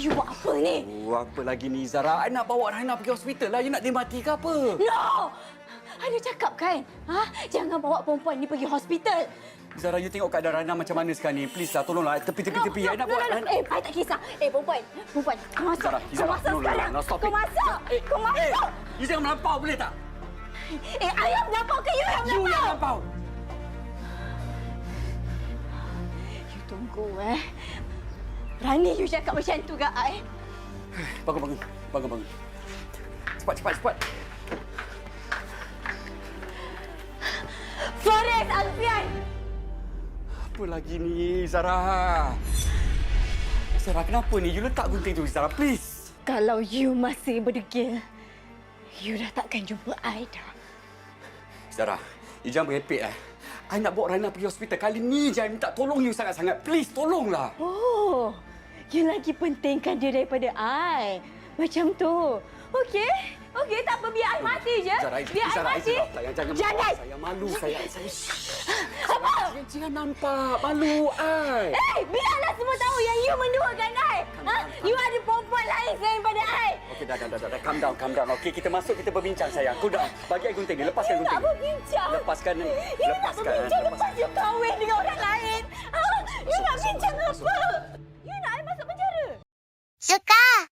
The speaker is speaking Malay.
You buat apa ni? Oh, apa lagi ni Zara? I nak bawa Raina pergi hospital lah. You nak dia mati ke apa? No! Ada cakap kan? Ha? Jangan bawa perempuan ni pergi hospital. Zara, you tengok keadaan Raina macam mana sekarang ni. Please lah, tolonglah. Tepi-tepi-tepi. I nak no, bawa no, no. Raina. Eh, I tak kisah. Eh, perempuan. Perempuan, kau masuk. Zara, kau Zara, masuk no, no, sekarang. no, no, stop kau masuk. Eh, kau masuk. Eh, you jangan melampau boleh tak? Eh, I yang melampau ke you yang You yang melampau? melampau. You tunggu eh. Berani you cakap macam tu ke I? Bangun, bangun. Bangun, bangun. Cepat, cepat, cepat. Forest Alfian! Apa lagi ni, Zara? Zara, kenapa ni? You letak gunting tu, Zara. Please. Kalau you masih berdegil, you dah takkan jumpa I dah. Zara, you jangan berepek eh. I nak bawa Raina pergi hospital. Kali ni je I minta tolong you sangat-sangat. Please, tolonglah. Oh, you lagi pentingkan dia daripada I. Macam tu. Okey? Okey, tak apa. Biar I mati je. Biar I mati. Sayang, jangan. Jangan. Saya malu, saya. saya Apa? Jangan, nampak. Malu, I. Eh, biarlah semua tahu yang you menduakan I. Ha? You ada perempuan lain selain daripada I. Okey, dah, dah, dah, dah. Calm down, calm down. Okey, kita masuk, kita berbincang, sayang. Cool down. Bagi I gunting ni. Lepaskan You gunting ni. berbincang. Lepaskan. You Lepaskan, berbincang lepas you kahwin dengan orang lain. Ha? You nak bincang apa? You nak